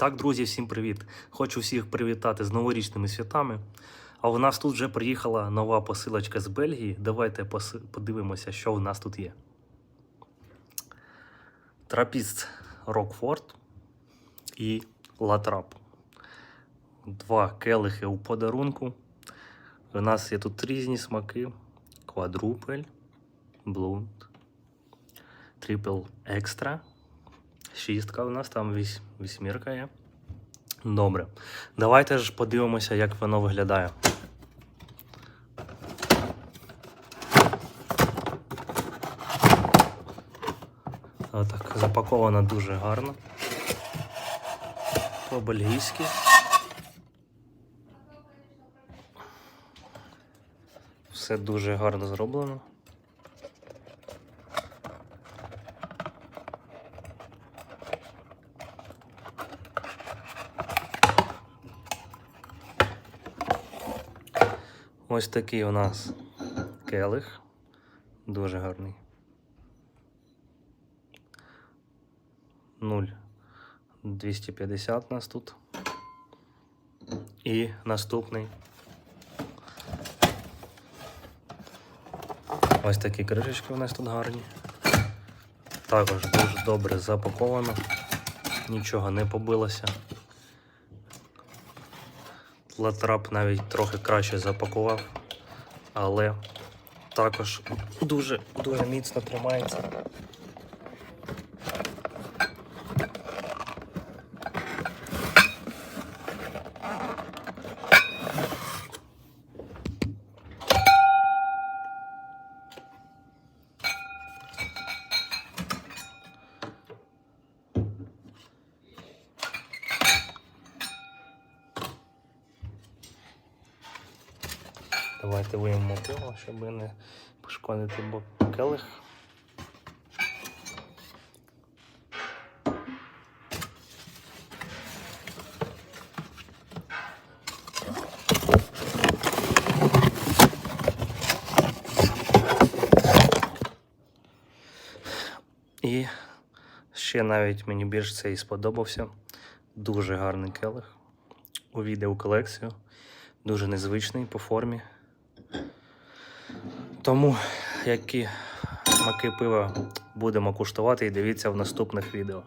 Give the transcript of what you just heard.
Так, друзі, всім привіт! Хочу всіх привітати з новорічними святами. А у нас тут вже приїхала нова посилочка з Бельгії. Давайте подивимося, що в нас тут є. Трапіст Рокфорд і Латрап. Два келихи у подарунку. У нас є тут різні смаки: квадрупель, блунд, трипл екстра. Шістка у нас, там вісь, вісьмірка є. Добре. Давайте ж подивимося, як воно виглядає. Отак, запаковано дуже гарно. По-бельгійськи. Все дуже гарно зроблено. Ось такий у нас келих. Дуже гарний. 0,250 у нас тут. І наступний. Ось такі кришечки у нас тут гарні. Також дуже добре запаковано. Нічого не побилося. Латрап навіть трохи краще запакував, але також дуже дуже міцно тримається. Давайте виймемо пиво, щоб не пошкодити бо келих. І ще навіть мені більш цей сподобався. Дуже гарний келих. Увійде у колекцію. Дуже незвичний по формі. Тому які смаки пива будемо куштувати і дивіться в наступних відео.